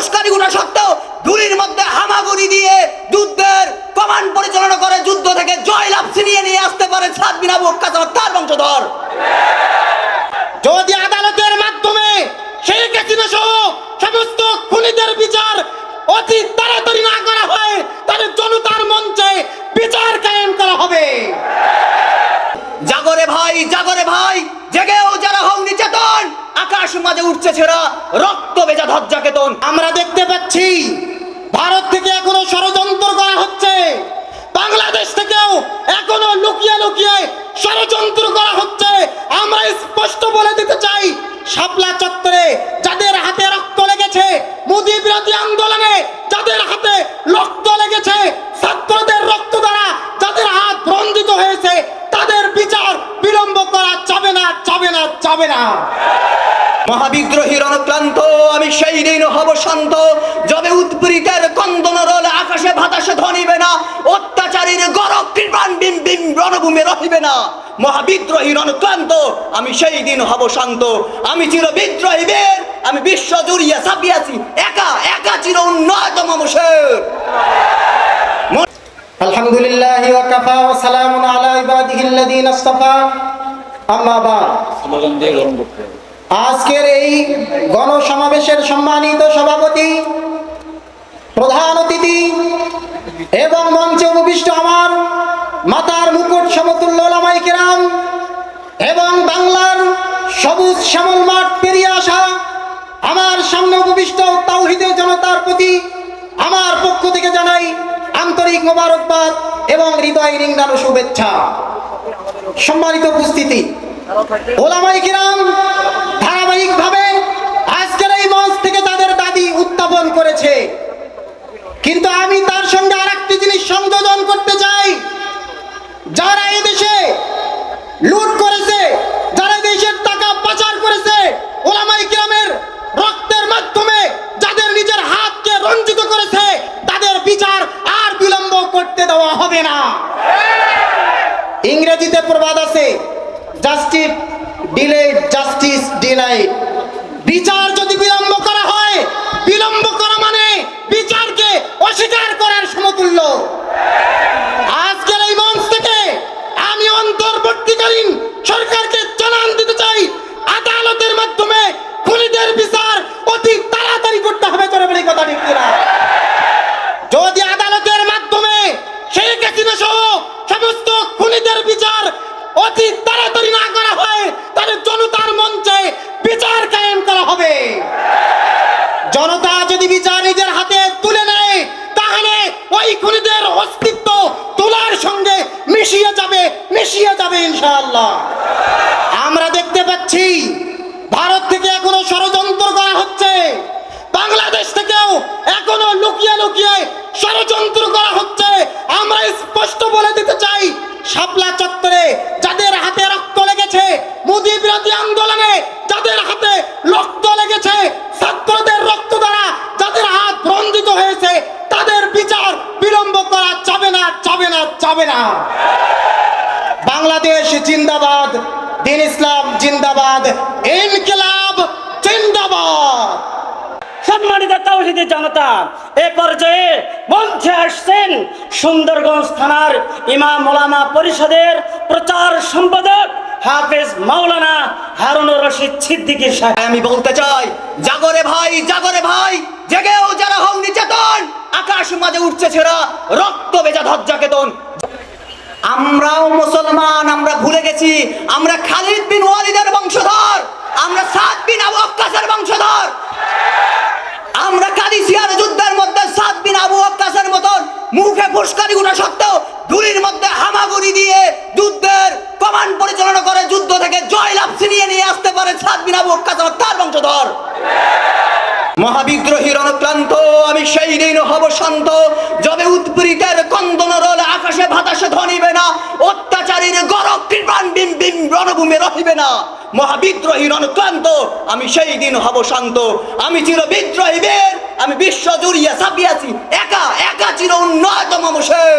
উস্কানি গুণা সত্ত্বেও ধুলির মধ্যে হামাগুড়ি দিয়ে যুদ্ধের কমান পরিচালনা করে যুদ্ধ থেকে জয়লাভ ছিনিয়ে নিয়ে আসতে পারে সাত বিনা কাঁচা তার বংশধর। যদি আদালতের মাধ্যমে সেই কাছিনা সহ সমস্ত খুনিদের বিচার অতি আকাশ মাঝে উঠছে ছেড়া, রক্ত বেজা ধজ্জা কেতন আমরা দেখতে পাচ্ছি, ভারত থেকে এখনও ষড়যন্ত্র করা হচ্ছে। বাংলাদেশ থেকেও এখনও লুকিয়ে লুকিয়ে ষড়যন্ত্র করা হচ্ছে। আমরা স্পষ্ট বলে দিতে চাই, শাপলা চত্বরে যাদের হাতে রক্ত লেগেছে, মোদী বিরোধী আন্দোলনে যাদের হাতে রক্ত লেগেছে, ছাত্রদের রক্ত দ্বারা যাদের হাত রঞ্জিত হয়েছে, তাদের বিচার বিলম্ব করা যাবে না যাবে না যাবে না। মহাবিদ্রোহী রণক্লান্ত আমি সেই দিন হব শান্ত। যবে উৎপীড়িতের কন্দনরল আকাশে বাতাসে ধনিবে না অত্যাচারীর গরব কৃপাণ বিম বিম রণভূমে রহিবে না। মহাবিদ্রোহী রণক্লান্ত আমি সেই দিন হব শান্ত। আমি চির বিদ্রোহী বীর আমি বিশ্ব জুড়িয়া ছাপিয়াছি একা একা চির উন্নত মানুষের ওয়া কাফা ওয়া সালামুন আলা ইবাদিহিল্লাযীনা ইসতাফা আম্মা বা স্লোগান গরম করতে আজকের এই গণসমাবেশের সম্মানিত সভাপতি, প্রধান অতিথি এবং মঞ্চে উপবিষ্ট আমার মাতার মুকুট সমতুল্য এবং বাংলার সবুজ শ্যামল মাঠ পেরিয়ে আসা আমার সামনে উপবিষ্ট তাওহিদের জনতার প্রতি আমার পক্ষ থেকে জানাই আন্তরিক মোবারকবাদ এবং হৃদয় রিঙ্গানো শুভেচ্ছা। সম্মানিত উপস্থিতি, ওলামাই কিরাম ধারাবাহিকভাবে আজকের এই মঞ্চ থেকে তাদের দাবি উত্থাপন করেছে। কিন্তু আমি তার সঙ্গে আর একটি জিনিস সংযোজন করতে চাই। যারা এই দেশে লুট করেছে, যারা দেশের টাকা পাচার করেছে, ওলামাই কিরামের রক্তের মাধ্যমে যাদের নিজের হাতকে রঞ্জিত করেছে, তাদের বিচার আর বিলম্ব করতে দেওয়া হবে না। ইংরেজিতে প্রবাদ আছে, জাস্টিস ডিলেড জাস্টিস ডিনাইড বিচার যদি বিলম্ব করা হয়, বিলম্ব করা মানে বিচারকে অস্বীকার করার সমতুল্য আজকের এই মঞ্চ থেকে আমি অন্তর্বর্তীকালীন সরকারকে জানান দিতে চাই আদালতের মাধ্যমে খুনিদের বিচার অতি তাড়াতাড়ি করতে হবে তোর বলে কথা ঠিক কিনা? যদি আদালতের মাধ্যমে শেখ হাসিনা সহ সমস্ত খুনিদের বিচার অতি না করা হয়, তাহলে জনতার মঞ্চে বিচার কায়েম করা হবে। জনতা যদি বিচার নিজের হাতে তুলে নেয়, তাহলে ওই খুনিদের অস্তিত্ব তোলার সঙ্গে মিশিয়ে যাবে মিশিয়ে যাবে ইনশাআল্লাহ। আমরা দেখতে পাচ্ছি, ভারত থেকে এখনও ষড়যন্ত্র করা হচ্ছে। বাংলাদেশ থেকেও এখনও লুকিয়ে লুকিয়ে ষড়যন্ত্র করা হচ্ছে। আমরা স্পষ্ট বলে দিতে চাই, শাপলা চত্বরে যাদের মোদী বিরোধী আন্দোলনে যাদের হাতে রক্ত লেগেছে, ছাত্রদের রক্ত দ্বারা যাদের হাত রঞ্জিত হয়েছে, তাদের বিচার বিলম্ব করা যাবে না যাবে না যাবে না। বাংলাদেশ জিন্দাবাদ, দিন ইসলাম জিন্দাবাদ, ইনকিলাব জিন্দাবাদ। সম্মানিত তাওহিদের জনতা, এ পর্যায়ে মঞ্চে আসছেন সুন্দরগঞ্জ থানার ইমাম ওলামা পরিষদের প্রচার সম্পাদক হাফেজ মাওলানা হারুনুর রশিদ সিদ্দিকী সাহেব। আমি বলতে চাই, জাগরে ভাই জাগরে ভাই, জেগেও যারা হোক নিচেতন আকাশ মাঝে উঠছে ছেড়া, রক্ত বেজা ধজ্জা কেতন আমরাও মুসলমান, আমরা ভুলে গেছি, আমরা খালিদ বিন ওয়ালিদের বংশধর, আমরা সাদ বিন আবু ওয়াক্কাসের বংশধর। আমরা কাদিসিয়ার যুদ্ধের মধ্যে সাদ বিন আবু ওয়াক্কাসের মতন মুখে ফুসকারি গুণা সত্ত্বেও, ধুলির মধ্যে হামাগুড়ি মহাবিদ্রোহীর অনুক্লান্ত আমি সেই দিন হব শান্ত। যবে উৎপীড়িতের কন্দন রোল আকাশে বাতাসে ধনিবে না, অত্যাচারীর গরব কৃপান বিম বিম রণভূমে রহিবে না। মহাবিদ্রোহীর অনুক্লান্ত আমি সেই দিন হব শান্ত। আমি চির বিদ্রোহী বীর, আমি বিশ্ব জুড়িয়া ছাপিয়াছি একা একা চির উন্নত মানুষের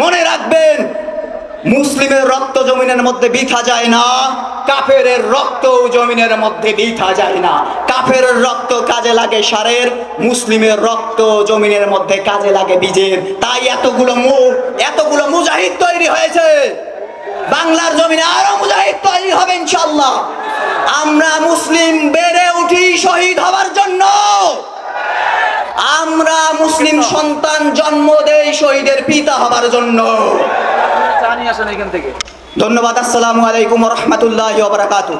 মনে রাখবেন মুসলিমের রক্ত জমিনের মধ্যে বিথা যায় না কাফের রক্ত জমিনের মধ্যে বিথা যায় না। কাফের রক্ত কাজে লাগে সারের, মুসলিমের রক্ত জমিনের মধ্যে কাজে লাগে বীজের। তাই এতগুলো এতগুলো মুজাহিদ তৈরি হয়েছে। বাংলার জমিনে আরও মুজাহিদ তৈরি হবে ইনশাল্লাহ আমরা মুসলিম বেড়ে উঠি শহীদ হবার জন্য। আমরা মুসলিম সন্তান জন্ম দেই শহীদের পিতা হবার জন্য। ধন্যবাদ আসসালামু আলাইকুম রহমতুল্লাহ বারাকাতু